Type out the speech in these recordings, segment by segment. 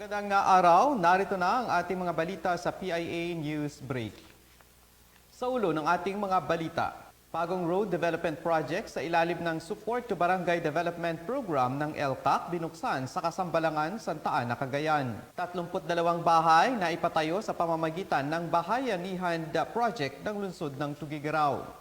Magandang araw, narito na ang ating mga balita sa PIA News Break. Sa ulo ng ating mga balita, bagong road development project sa ilalim ng Support to Barangay Development Program ng LTAC binuksan sa Kasambalangan, Santa Ana, Cagayan. 32 bahay na ipatayo sa pamamagitan ng Bahayanihan Project ng lungsod ng Tugigaraw.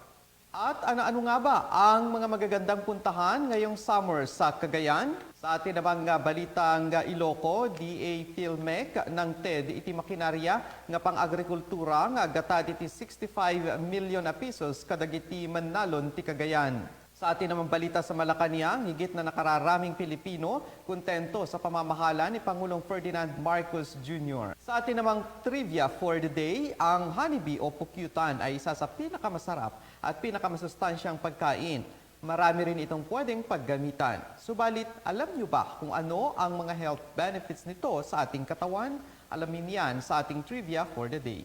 At ano-ano nga ba ang mga magagandang puntahan ngayong summer sa Cagayan? Sa atin namang nga balitang nga Iloco, DA Philmec ng TED iti makinarya nga pang-agrikultura nga gatad iti 65 million na pesos kadagiti manalon ti Cagayan. Sa atin namang balita sa Malacanang, higit na nakararaming Pilipino kontento sa pamamahala ni Pangulong Ferdinand Marcos Jr. Sa atin namang trivia for the day, ang honeybee o pukyutan ay isa sa pinakamasarap at pinakamasustansyang pagkain. Marami rin itong pwedeng paggamitan. Subalit, alam niyo ba kung ano ang mga health benefits nito sa ating katawan? Alamin yan sa ating trivia for the day.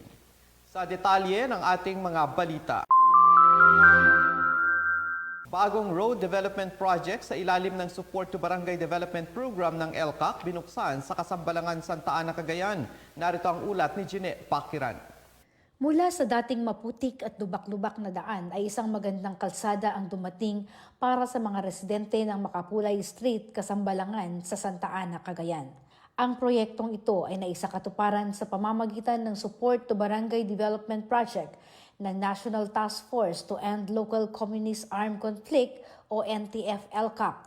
Sa detalye ng ating mga balita. Bagong road development project sa ilalim ng Support to Barangay Development Program ng LCAC binuksan sa Kasambalangan, Santa Ana, Cagayan. Narito ang ulat ni Jeanette Pakiran. Mula sa dating maputik at lubak-lubak na daan ay isang magandang kalsada ang dumating para sa mga residente ng Makapulay Street, Kasambalangan sa Santa Ana, Cagayan. Ang proyektong ito ay naisakatuparan sa pamamagitan ng Support to Barangay Development Project ng National Task Force to End Local Communist Armed Conflict o NTF-LCAC.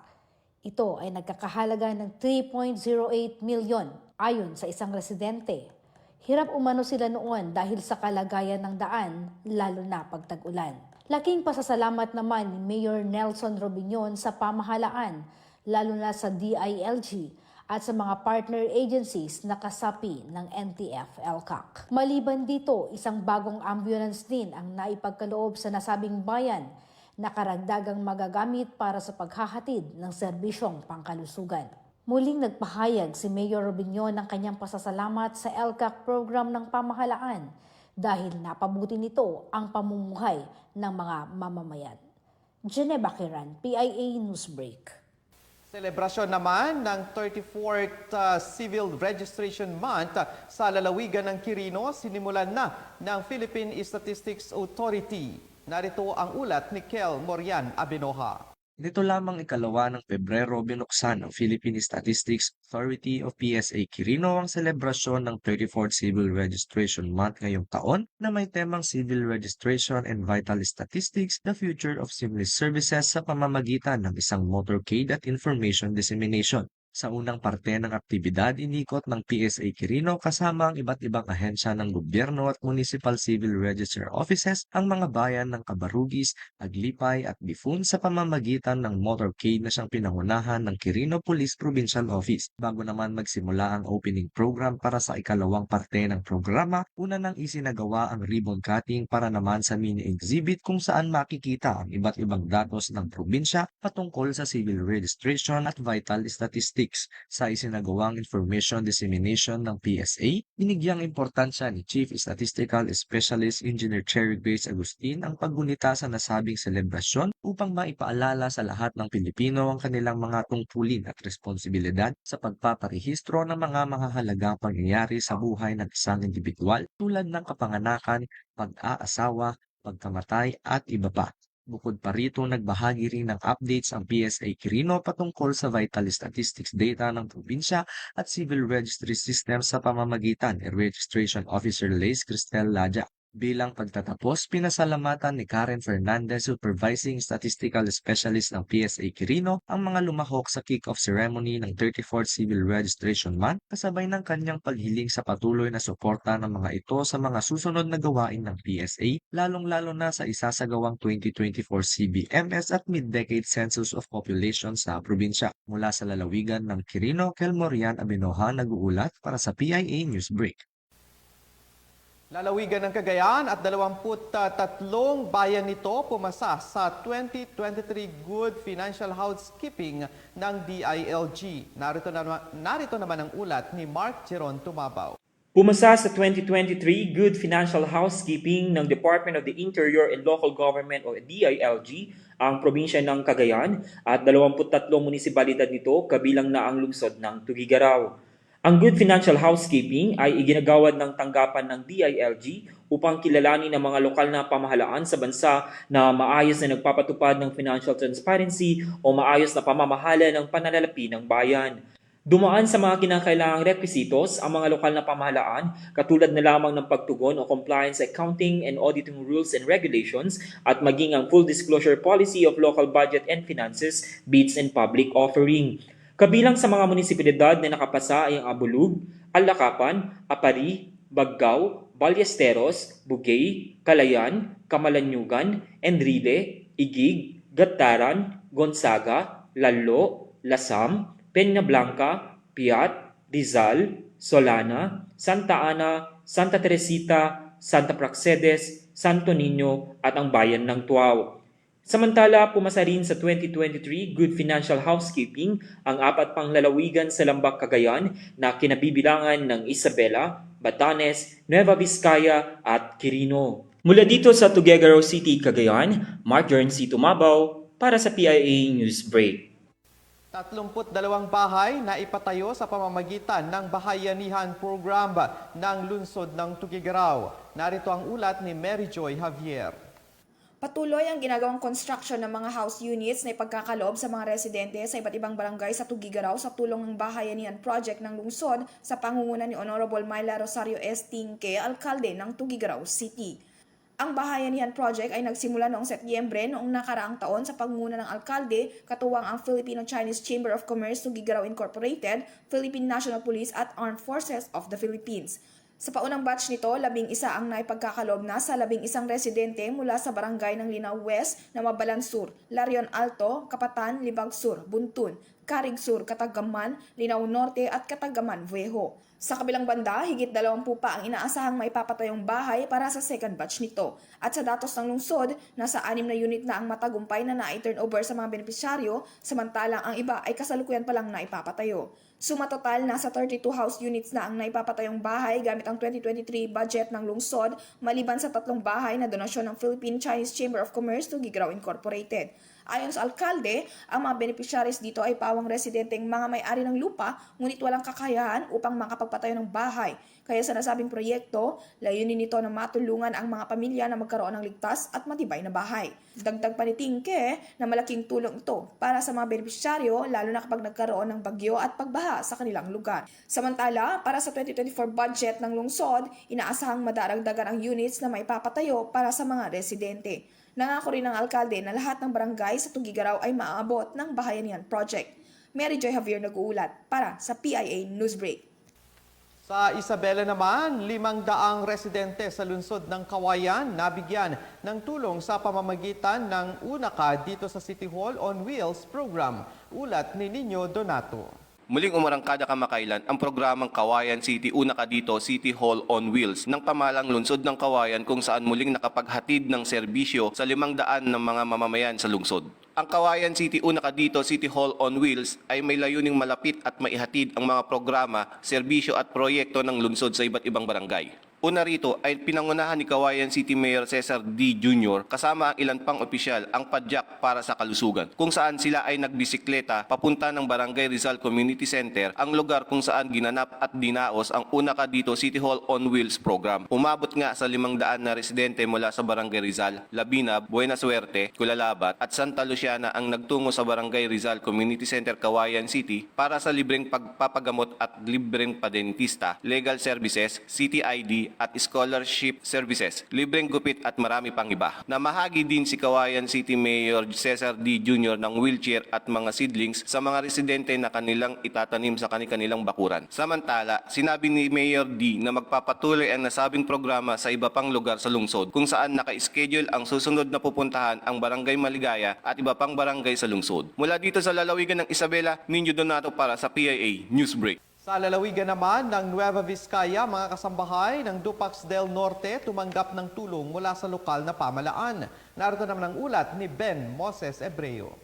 Ito ay nagkakahalaga ng 3.08 milyon ayon sa isang residente. Hirap umano sila noon dahil sa kalagayan ng daan, lalo na pag tag-ulan. Laking pasasalamat naman ni Mayor Nelson Robinyon sa pamahalaan, lalo na sa DILG at sa mga partner agencies na kasapi ng NTF-LCAC. Maliban dito, isang bagong ambulance din ang naipagkaloob sa nasabing bayan na karagdagang magagamit para sa paghahatid ng serbisyong pangkalusugan. Muling nagpahayag si Mayor Robinyon ng kanyang pasasalamat sa LCAC program ng pamahalaan dahil napabuti nito ang pamumuhay ng mga mamamayan. Geneva Kiran, PIA Newsbreak. Selebrasyon naman ng 34th uh, Civil Registration Month uh, sa lalawigan ng Quirino, sinimulan na ng Philippine Statistics Authority. Narito ang ulat ni Kel Morian Abinoha. Nito lamang ikalawa ng Pebrero binuksan ng Philippine Statistics Authority of PSA Quirino ang selebrasyon ng 34th Civil Registration Month ngayong taon na may temang Civil Registration and Vital Statistics, the Future of Civil Services sa pamamagitan ng isang motorcade at information dissemination. Sa unang parte ng aktibidad, inikot ng PSA Quirino kasama ang iba't ibang ahensya ng gobyerno at municipal civil register offices ang mga bayan ng Cabarugis, Aglipay at Bifun sa pamamagitan ng motorcade na siyang pinangunahan ng Quirino Police Provincial Office. Bago naman magsimula ang opening program para sa ikalawang parte ng programa, una nang isinagawa ang ribbon cutting para naman sa mini exhibit kung saan makikita ang iba't ibang datos ng probinsya patungkol sa civil registration at vital statistics. Sa isinagawang information dissemination ng PSA, binigyang importansya ni Chief Statistical Specialist Engineer Cherry Grace Agustin ang paggunita sa nasabing selebrasyon upang maipaalala sa lahat ng Pilipino ang kanilang mga tungkulin at responsibilidad sa pagpaparehistro ng mga mahahalagang pangyayari sa buhay ng isang individual tulad ng kapanganakan, pag-aasawa, pagkamatay at iba pa. Bukod pa rito, nagbahagi rin ng updates ang PSA Quirino patungkol sa vital statistics data ng probinsya at civil registry system sa pamamagitan ni Registration Officer Lace Cristel Laja. Bilang pagtatapos, pinasalamatan ni Karen Fernandez, Supervising Statistical Specialist ng PSA Quirino, ang mga lumahok sa kick-off ceremony ng 34th Civil Registration Month kasabay ng kanyang paghiling sa patuloy na suporta ng mga ito sa mga susunod na gawain ng PSA, lalong-lalo na sa isasagawang 2024 CBMS at mid-decade Census of Population sa probinsya. Mula sa lalawigan ng Quirino, Kelmorian Abinoha nag-uulat para sa PIA Newsbreak. Lalawigan ng Cagayan at 23 bayan nito pumasa sa 2023 Good Financial Housekeeping ng DILG. Narito, na, narito naman ang ulat ni Mark Jeron Tumabaw. Pumasa sa 2023 Good Financial Housekeeping ng Department of the Interior and Local Government o DILG ang probinsya ng Cagayan at 23 munisipalidad nito kabilang na ang lungsod ng Tugigaraw. Ang good financial housekeeping ay iginagawad ng tanggapan ng DILG upang kilalanin ng mga lokal na pamahalaan sa bansa na maayos na nagpapatupad ng financial transparency o maayos na pamamahala ng pananalapi ng bayan. Dumaan sa mga kinakailangang requisitos ang mga lokal na pamahalaan katulad na lamang ng pagtugon o compliance accounting and auditing rules and regulations at maging ang full disclosure policy of local budget and finances, bids and public offering. Kabilang sa mga munisipalidad na nakapasa ay ang Abulug, Alakapan, Apari, Baggao, Ballesteros, Bugay, Calayan, Kamalanyugan, Enrile, Igig, Gataran, Gonzaga, Lalo, Lasam, Peña Blanca, Piat, Rizal, Solana, Santa Ana, Santa Teresita, Santa Praxedes, Santo Niño at ang bayan ng Tuaw. Samantala, pumasa rin sa 2023 Good Financial Housekeeping ang apat pang lalawigan sa Lambak, Cagayan na kinabibilangan ng Isabela, Batanes, Nueva Vizcaya at Quirino. Mula dito sa Tuguegarao City, Cagayan, Mark Jerncy Tumabaw para sa PIA News Break. 32 bahay na ipatayo sa pamamagitan ng Bahayanihan Program ng Lunsod ng Tugigaraw. Narito ang ulat ni Mary Joy Javier. Patuloy ang ginagawang construction ng mga house units na ipagkakaloob sa mga residente sa iba't ibang barangay sa Tugigaraw sa tulong ng Bahayanihan Project ng lungsod sa pangunguna ni Honorable Myla Rosario S. Tingke, alkalde ng Tugigaraw City. Ang Bahayanihan Project ay nagsimula noong Setyembre noong nakaraang taon sa pangunguna ng alkalde, katuwang ang Filipino-Chinese Chamber of Commerce Tugigaraw Incorporated, Philippine National Police at Armed Forces of the Philippines. Sa paunang batch nito, labing isa ang naipagkakaloob na sa labing isang residente mula sa barangay ng Linaw West na Mabalan Sur, Larion Alto, Kapatan, Libag Sur, Buntun, Carig Sur, Katagaman, Linaw Norte at Katagaman, Viejo. Sa kabilang banda, higit 20 pa ang inaasahang maipapatayong bahay para sa second batch nito. At sa datos ng lungsod, nasa anim na unit na ang matagumpay na na-turnover sa mga benepisyaryo, samantalang ang iba ay kasalukuyan pa lang naipapatayo. Suma total, nasa 32 house units na ang naipapatayong bahay gamit ang 2023 budget ng lungsod, maliban sa tatlong bahay na donasyon ng Philippine-Chinese Chamber of Commerce to Gigraw Incorporated. Ayon sa alkalde, ang mga beneficiaries dito ay pawang residenteng mga may-ari ng lupa ngunit walang kakayahan upang makapagpatayo ng bahay. Kaya sa nasabing proyekto, layunin nito na matulungan ang mga pamilya na magkaroon ng ligtas at matibay na bahay. Dagdag pa ni Tingke na malaking tulong ito para sa mga beneficiaryo lalo na kapag nagkaroon ng bagyo at pagbaha sa kanilang lugar. Samantala, para sa 2024 budget ng lungsod, inaasahang madaragdagan ang units na maipapatayo para sa mga residente. Nangako rin ng alkalde na lahat ng barangay sa Tugigaraw ay maaabot ng Bahayanihan Project. Mary Joy Javier nag-uulat para sa PIA Newsbreak. Sa Isabela naman, limang daang residente sa lungsod ng Kawayan nabigyan ng tulong sa pamamagitan ng UNACA dito sa City Hall on Wheels program. Ulat ni Nino Donato. Muling umarangkada kamakailan ang programang Kawayan City Una ka dito City Hall on Wheels ng pamalang lungsod ng Kawayan kung saan muling nakapaghatid ng serbisyo sa limang daan ng mga mamamayan sa lungsod. Ang Kawayan City Una ka dito City Hall on Wheels ay may layuning malapit at maihatid ang mga programa, serbisyo at proyekto ng lungsod sa iba't ibang barangay. Una rito ay pinangunahan ni Kawayan City Mayor Cesar D. Jr. kasama ang ilan pang opisyal ang padyak para sa kalusugan kung saan sila ay nagbisikleta papunta ng Barangay Rizal Community Center ang lugar kung saan ginanap at dinaos ang una ka dito City Hall on Wheels program. Umabot nga sa limang daan na residente mula sa Barangay Rizal, Labinab, Buena Suerte, Kulalabat at Santa Luciana ang nagtungo sa Barangay Rizal Community Center Kawayan City para sa libreng pagpapagamot at libreng padentista, legal services, city ID at scholarship services, libreng gupit at marami pang iba. Namahagi din si Kawayan City Mayor Cesar D. Jr. ng wheelchair at mga seedlings sa mga residente na kanilang itatanim sa kanilang bakuran. Samantala, sinabi ni Mayor D na magpapatuloy ang nasabing programa sa iba pang lugar sa lungsod kung saan naka-schedule ang susunod na pupuntahan ang Barangay Maligaya at iba pang barangay sa lungsod. Mula dito sa lalawigan ng Isabela, Ninyo Donato para sa PIA Newsbreak. Sa lalawigan naman ng Nueva Vizcaya, mga kasambahay ng Dupax del Norte tumanggap ng tulong mula sa lokal na pamalaan. Narito naman ang ulat ni Ben Moses Ebreo.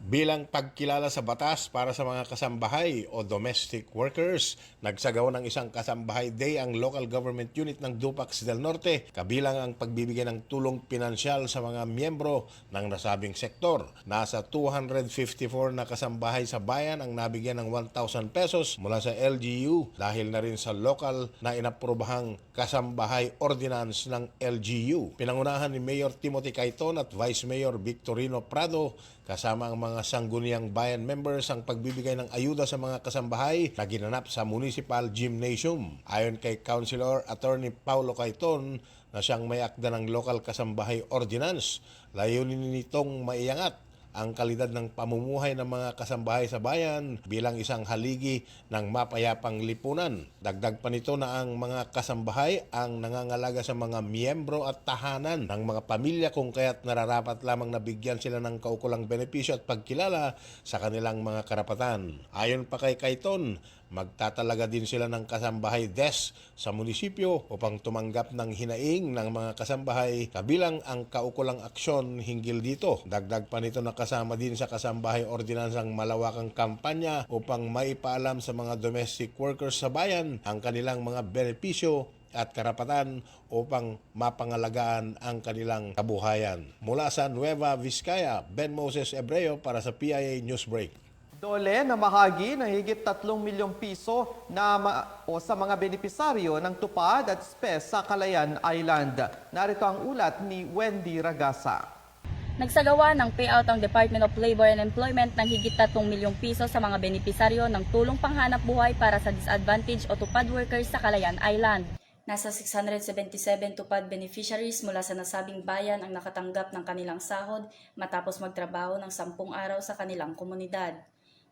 Bilang pagkilala sa batas para sa mga kasambahay o domestic workers. Nagsagawa ng isang kasambahay day ang local government unit ng Dupax del Norte, kabilang ang pagbibigay ng tulong pinansyal sa mga miyembro ng nasabing sektor. Nasa 254 na kasambahay sa bayan ang nabigyan ng 1,000 pesos mula sa LGU dahil na rin sa local na inaprobahang kasambahay ordinance ng LGU. Pinangunahan ni Mayor Timothy Cayton at Vice Mayor Victorino Prado kasama ang mga sangguniang bayan members ang pagbibigay ng ayuda sa mga kasambahay na ginanap sa Municipal Gymnasium. Ayon kay Councilor Attorney Paulo Cayton na siyang may akda ng Local Kasambahay Ordinance, layunin nitong maiangat ang kalidad ng pamumuhay ng mga kasambahay sa bayan bilang isang haligi ng mapayapang lipunan. Dagdag pa nito na ang mga kasambahay ang nangangalaga sa mga miyembro at tahanan ng mga pamilya kung kaya't nararapat lamang nabigyan sila ng kaukulang benepisyo at pagkilala sa kanilang mga karapatan. Ayon pa kay Kaiton, magtatalaga din sila ng kasambahay desk sa munisipyo upang tumanggap ng hinaing ng mga kasambahay kabilang ang kaukulang aksyon hinggil dito. Dagdag pa nito na kasama din sa kasambahay ordinansang malawakang kampanya upang maipaalam sa mga domestic workers sa bayan ang kanilang mga benepisyo at karapatan upang mapangalagaan ang kanilang kabuhayan. Mula sa Nueva Vizcaya, Ben Moses Ebreo para sa PIA Newsbreak. Dole na mahagi ng higit 3 milyong piso na ma- o sa mga benepisaryo ng Tupad at SPES sa Calayan Island. Narito ang ulat ni Wendy Ragasa. Nagsagawa ng payout ang Department of Labor and Employment ng higit 3 milyong piso sa mga benepisaryo ng tulong panghanap buhay para sa disadvantaged o tupad workers sa Calayan Island. Nasa 677 tupad beneficiaries mula sa nasabing bayan ang nakatanggap ng kanilang sahod matapos magtrabaho ng 10 araw sa kanilang komunidad.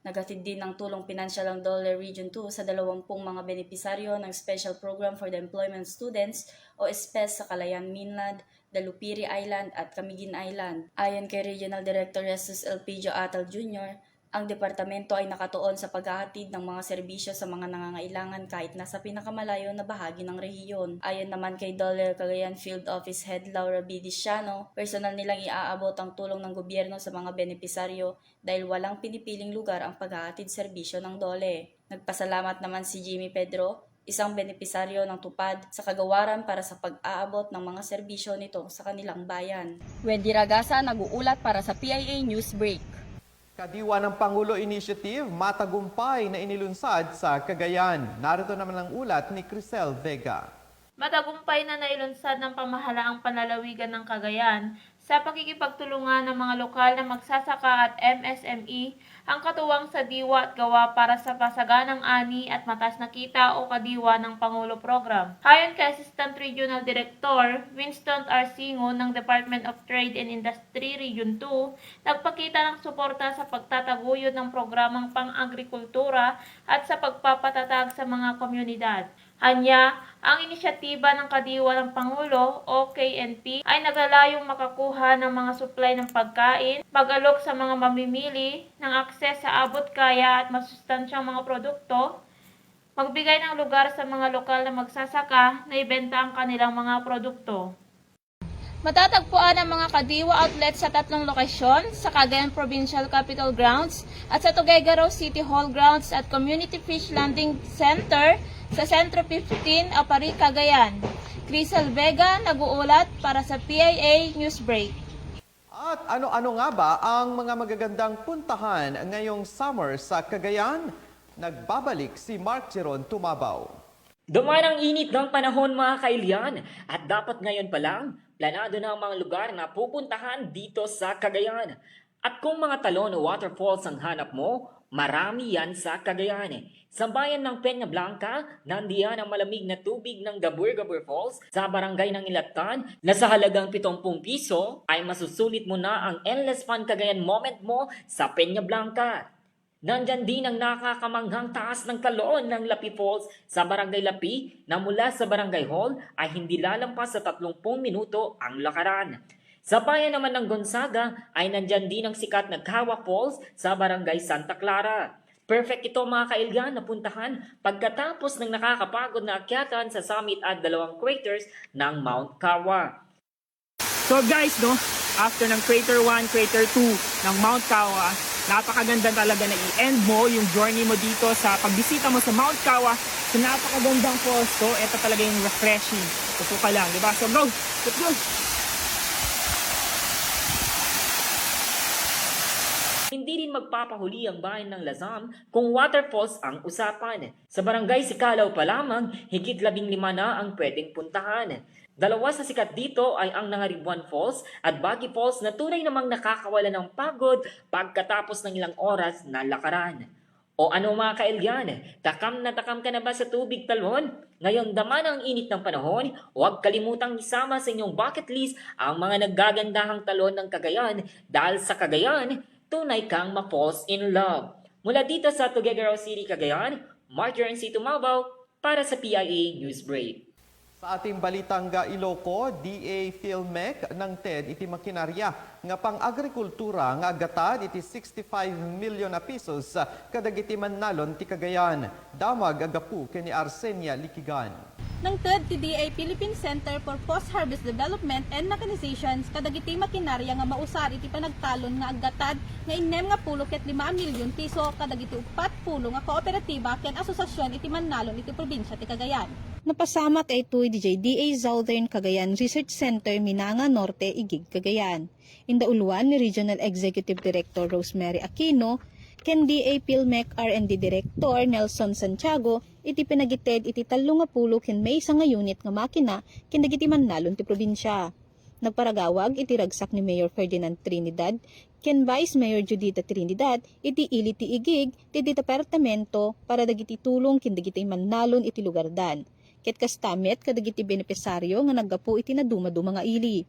Nagatid din ng tulong pinansyal ang Dole Region 2 sa 20 mga benepisaryo ng Special Program for the Employment Students o SPES sa Calayan Mainland, Dalupiri Island at Camiguin Island. Ayon kay Regional Director Jesus Elpidio Atal Jr., ang departamento ay nakatuon sa paghahatid ng mga serbisyo sa mga nangangailangan kahit nasa pinakamalayo na bahagi ng rehiyon. Ayon naman kay Dollar Cagayan Field Office Head Laura B. Diciano, personal nilang iaabot ang tulong ng gobyerno sa mga benepisaryo dahil walang pinipiling lugar ang paghahatid serbisyo ng Dole. Nagpasalamat naman si Jimmy Pedro, isang benepisaryo ng tupad sa kagawaran para sa pag-aabot ng mga serbisyo nito sa kanilang bayan. Wendy Ragasa nag-uulat para sa PIA News Break. Kadiwa ng Pangulo Initiative, matagumpay na inilunsad sa Cagayan. Narito naman ang ulat ni Crisel Vega. Matagumpay na nailunsad ng pamahalaang panlalawigan ng Cagayan sa pakikipagtulungan ng mga lokal na magsasaka at MSME ang katuwang sa diwa at gawa para sa pasaganang ani at matas na kita o kadiwa ng Pangulo Program. Ayon kay Assistant Regional Director Winston Arsingo ng Department of Trade and Industry Region 2, nagpakita ng suporta sa pagtataguyod ng programang pang-agrikultura at sa pagpapatatag sa mga komunidad. Anya, ang inisyatiba ng Kadiwa ng Pangulo o KNP ay nagalayong makakuha ng mga supply ng pagkain, mag-alok sa mga mamimili ng akses sa abot kaya at masustansyang mga produkto, magbigay ng lugar sa mga lokal na magsasaka na ibenta ang kanilang mga produkto. Matatagpuan ang mga Kadiwa outlets sa tatlong lokasyon, sa Cagayan Provincial Capital Grounds at sa Tuguegarao City Hall Grounds at Community Fish Landing Center sa Sentro 15, Apari, Cagayan. Crisel Vega, nag-uulat para sa PIA Newsbreak. At ano-ano nga ba ang mga magagandang puntahan ngayong summer sa Cagayan? Nagbabalik si Mark Jeron Tumabaw. Dumaan ang init ng panahon mga kailyan at dapat ngayon pa lang, planado na ang mga lugar na pupuntahan dito sa Cagayan. At kung mga talon o waterfalls ang hanap mo, marami yan sa Cagayan. Sa bayan ng Peña Blanca, nandiyan ang malamig na tubig ng Gabur-Gabur Falls sa barangay ng Ilatan na sa halagang 70 piso ay masusulit mo na ang endless fun Cagayan moment mo sa Peña Blanca. Nandyan din ang nakakamanghang taas ng kaloon ng Lapi Falls sa Barangay Lapi na mula sa Barangay Hall ay hindi lalampas sa 30 minuto ang lakaran. Sa bayan naman ng Gonzaga ay nandyan din ang sikat na Kawa Falls sa Barangay Santa Clara. Perfect ito mga kailgan na puntahan pagkatapos ng nakakapagod na akyatan sa summit at dalawang craters ng Mount Kawa. So guys, no, after ng crater 1, crater 2 ng Mount Kawa, napakaganda talaga na i-end mo yung journey mo dito sa pagbisita mo sa Mount Kawa sa napakagandang falls to. Ito talaga yung refreshing. Tuto ka lang, di ba? So go! Let's go! Hindi rin magpapahuli ang bayan ng Lazam kung waterfalls ang usapan. Sa barangay Sikalaw pa lamang, higit labing lima na ang pwedeng puntahan. Dalawa sa sikat dito ay ang Nangaribuan Falls at Bagi Falls na tunay namang nakakawala ng pagod pagkatapos ng ilang oras na lakaran. O ano mga kaelyan, takam na takam ka na ba sa tubig talon? Ngayon daman ang init ng panahon, huwag kalimutang isama sa inyong bucket list ang mga naggagandahang talon ng Cagayan dahil sa Cagayan, tunay kang ma-falls in love. Mula dito sa Tuguegarao City, Cagayan, Mark Renzi Tumabaw para sa PIA Newsbreak. Sa ating balitang Iloco, DA Philmec ng TED iti makinarya nga pang agrikultura nga agatad iti 65 milyon na pesos kadag iti Manalon ti Cagayan. Damag agapu kini Arsenia Likigan. ng TED TDA Philippine Center for Post-Harvest Development and Mechanizations kadagiti makinarya nga mausar iti panagtalon nga aggatad nga inem nga pulo ket 5 milyon piso kadagiti upat pulo nga kooperatiba ken asosasyon iti Manalon iti probinsya ti Cagayan. Napasama kay ito DJ DA Southern Cagayan Research Center Minanga Norte Igig Cagayan. Indauluan ni Regional Executive Director Rosemary Aquino ken DA Pilmec R&D Director Nelson Santiago iti pinagited iti talo nga pulo ken may isa nga unit nga makina ken dagiti ti probinsya. Nagparagawag iti ragsak ni Mayor Ferdinand Trinidad ken Vice Mayor Judita Trinidad iti ili ti igig ti departamento para dagiti tulong ken dagiti Manalon iti lugardan. Ket kastamet kadagiti benepisaryo nga naggapu iti naduma-duma nga ili.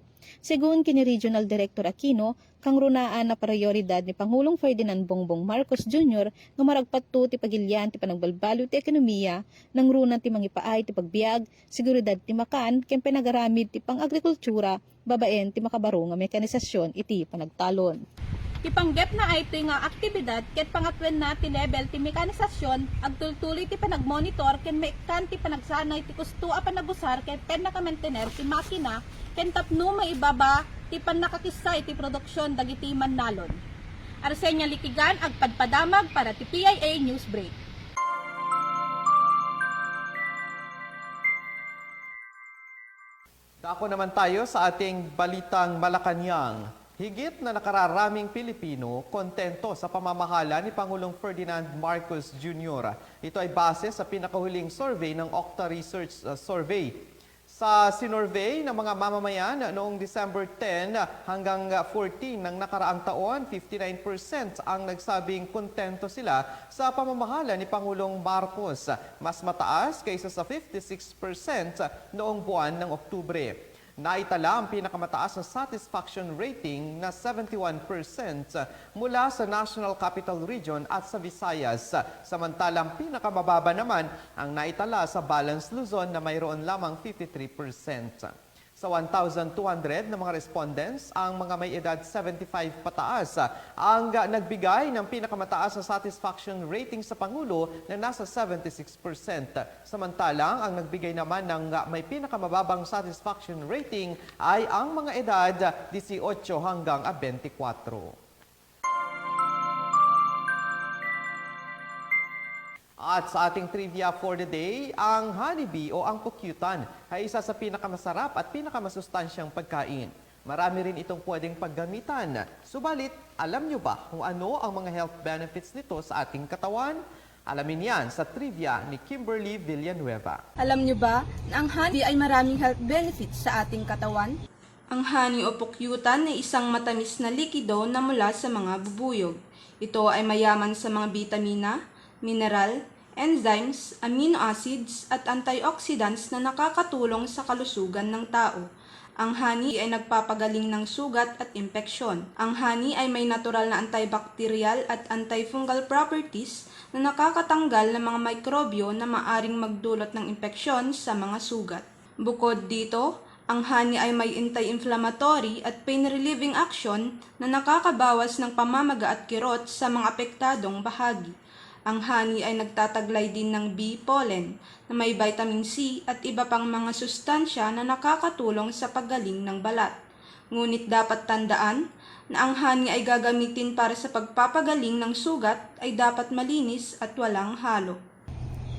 Segun kini Regional Director Aquino, kang runaan na prioridad ni Pangulong Ferdinand Bongbong Marcos Jr. nga maragpatto ti pagilyan ti panagbalbalo ti ekonomiya nang runan ti mangipaay ti pagbiag, seguridad ti makan, ken pinagaramid ti pang-agrikultura, babaen ti makabaro nga mekanisasyon iti panagtalon. Ipanggep na ay nga aktibidad ket pangatwen na ti level ti mekanisasyon agtultuloy ti panagmonitor ken maikan ti panagsanay ti kusto a panagusar ken pen nakamentener ti makina ken tapno maibaba ti panakakisay ti produksyon dagiti Manalon. Arsenya Likigan agpadpadamag para ti PIA Newsbreak. Dako naman tayo sa ating balitang Malacanang. Higit na nakararaming Pilipino kontento sa pamamahala ni Pangulong Ferdinand Marcos Jr. Ito ay base sa pinakahuling survey ng Octa Research uh, Survey. Sa sinurvey ng mga mamamayan noong December 10 hanggang 14 ng nakaraang taon, 59% ang nagsabing kontento sila sa pamamahala ni Pangulong Marcos. Mas mataas kaysa sa 56% noong buwan ng Oktubre. Naitala ang pinakamataas na satisfaction rating na 71% mula sa National Capital Region at sa Visayas. Samantalang pinakamababa naman ang naitala sa Balance Luzon na mayroon lamang 53%. Sa 1,200 na mga respondents, ang mga may edad 75 pataas ang nagbigay ng pinakamataas na satisfaction rating sa Pangulo na nasa 76%. Samantalang ang nagbigay naman ng may pinakamababang satisfaction rating ay ang mga edad 18 hanggang 24. At sa ating trivia for the day, ang honeybee o ang pukyutan ay isa sa pinakamasarap at pinakamasustansyang pagkain. Marami rin itong pwedeng paggamitan. Subalit, alam nyo ba kung ano ang mga health benefits nito sa ating katawan? Alamin yan sa trivia ni Kimberly Villanueva. Alam nyo ba na ang honey ay maraming health benefits sa ating katawan? Ang honey o pukyutan ay isang matamis na likido na mula sa mga bubuyog. Ito ay mayaman sa mga bitamina, mineral, enzymes, amino acids at antioxidants na nakakatulong sa kalusugan ng tao. Ang honey ay nagpapagaling ng sugat at impeksyon. Ang honey ay may natural na antibacterial at antifungal properties na nakakatanggal ng mga mikrobyo na maaring magdulot ng impeksyon sa mga sugat. Bukod dito, ang honey ay may anti-inflammatory at pain-relieving action na nakakabawas ng pamamaga at kirot sa mga apektadong bahagi. Ang honey ay nagtataglay din ng bee pollen na may vitamin C at iba pang mga sustansya na nakakatulong sa paggaling ng balat. Ngunit dapat tandaan na ang honey ay gagamitin para sa pagpapagaling ng sugat ay dapat malinis at walang halo.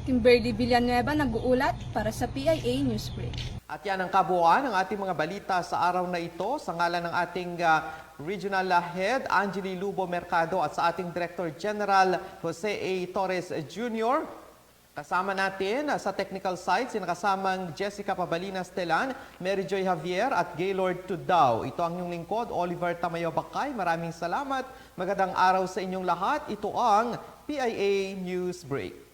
Kimberly Villanueva nag-uulat para sa PIA Newsbreak. At yan ang kabuuan ng ating mga balita sa araw na ito sa ngalan ng ating ah, Regional Head Angeli Lubo Mercado at sa ating Director General Jose A. Torres Jr. Kasama natin sa technical side, sinakasamang Jessica Pabalinas Telan, Mary Joy Javier at Gaylord Tudao. Ito ang inyong lingkod, Oliver Tamayo Bakay. Maraming salamat. Magandang araw sa inyong lahat. Ito ang PIA News Break.